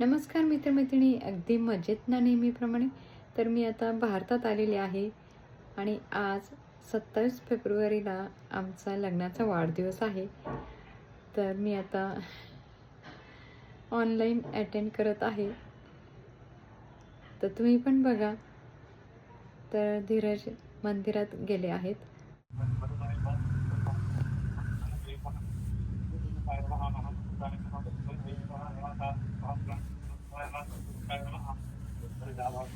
नमस्कार मित्रमैत्रिणी अगदी मजेत ना नेहमीप्रमाणे. तर मी आता भारतात आलेले आहे आणि आज सत्तावीस फेब्रुवारीला आमचा लग्नाचा वाढदिवस आहे. तर मी आता ऑनलाईन अटेंड करत आहे. तर तुम्ही पण बघा. तर धीरज मंदिरात गेले आहेत.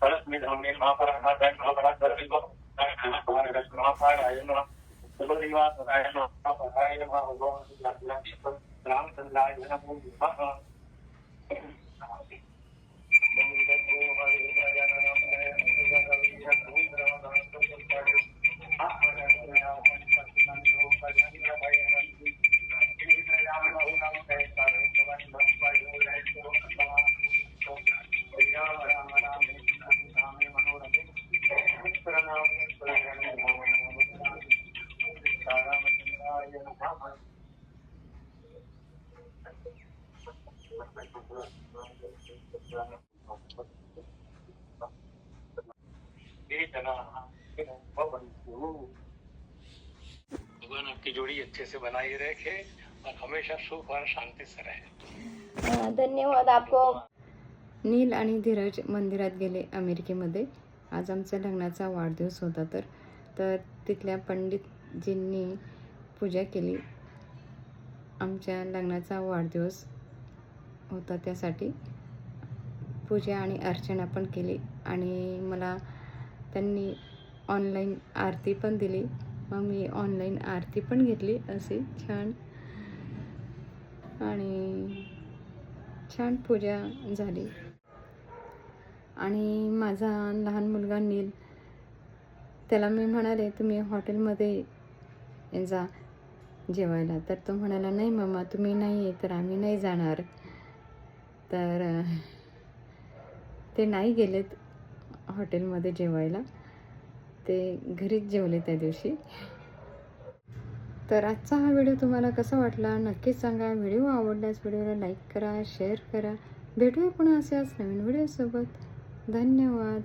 فلست منهم من ما فرحنا بين ما فرحت في البطن وأنا بشكر ما صار عينها الذي واصل عينها حصل عينها وضوء الحمد لله عينهم بالبحر Thank you. भगवान आपकी जोड़ी अच्छे से बनाई रखे और हमेशा सुख और शांति से रहे। धन्यवाद आपको। नील आणि धीरज मंदिरात गेले अमेरिकेमध्ये. आज आमचा लग्नाचा वाढदिवस होता तर. तर तिथल्या पंडितजींनी पूजा केली. आमच्या लग्नाचा वाढदिवस होता त्यासाठी. पूजा आणि अर्चना पण केली आणि मला त्यांनी ऑनलाईन आरती पण दिली. मग मी ऑनलाईन आरती पण घेतली अशी छान. आणि छान पूजा झाली. आणि माझा लहान मुलगा नील त्याला मी म्हणाले तुम्ही हॉटेलमध्ये जा जेवायला. तर तो म्हणाला नाही मम्मा तुम्ही नाही आहे तर आम्ही नाही जाणार. तर ते नाही गेलेत हॉटेलमध्ये जेवायला. ते घरीच जेवले त्या दिवशी. तर आजचा हा व्हिडिओ तुम्हाला कसा वाटला नक्कीच सांगा. व्हिडिओ आवडल्यास व्हिडिओला लाईक करा शेअर करा. भेटूया पुन्हा अशाच नवीन व्हिडिओसोबत. धन्यवाद.